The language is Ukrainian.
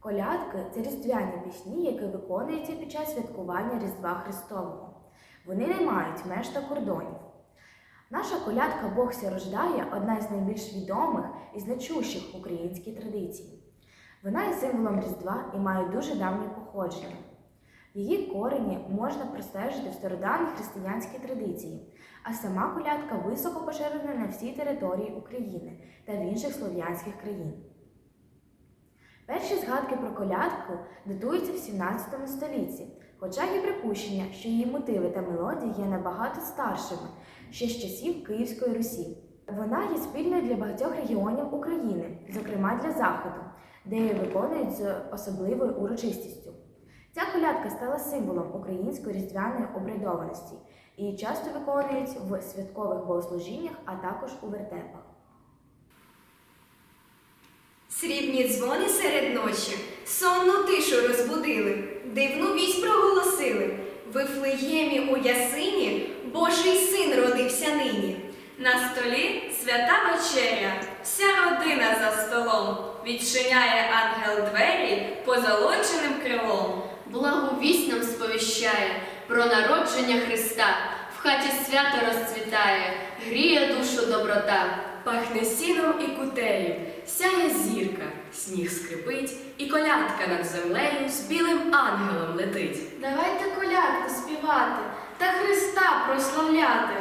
Колядки це різдвяні пісні, які виконуються під час святкування Різдва Христового. Вони не мають меж та кордонів. Наша колядка Бог ся рождає одна із найбільш відомих і значущих в українській традиції. Вона є символом Різдва і має дуже давнє походження. Її корені можна простежити в стародавній християнській традиції, а сама колядка високо поширена на всій території України та в інших слов'янських країн. Перші згадки про колядку датуються в 17 столітті, хоча є припущення, що її мотиви та мелодії є набагато старшими, ще з часів Київської Русі. Вона є спільною для багатьох регіонів України, зокрема для Заходу, де її виконують з особливою урочистістю. Ця колядка стала символом української різдвяної обрядованості і часто виконують в святкових богослужіннях, а також у вертепах. Срібні дзвони серед ночі, сонну тишу розбудили, дивну вість проголосили. В Вифлеємі у ясині Божий син родився нині. На столі свята вечеря, вся родина за столом. Відчиняє ангел двері позолоченим крилом. Благу вість нам сповіщає про народження Христа. В хаті свято розцвітає, гріє душу доброта. Пахне сіном і кутею, сяє зірка, сніг скрипить, і колядка над землею з білим ангелом летить. Давайте колядку співати та Христа прославляти.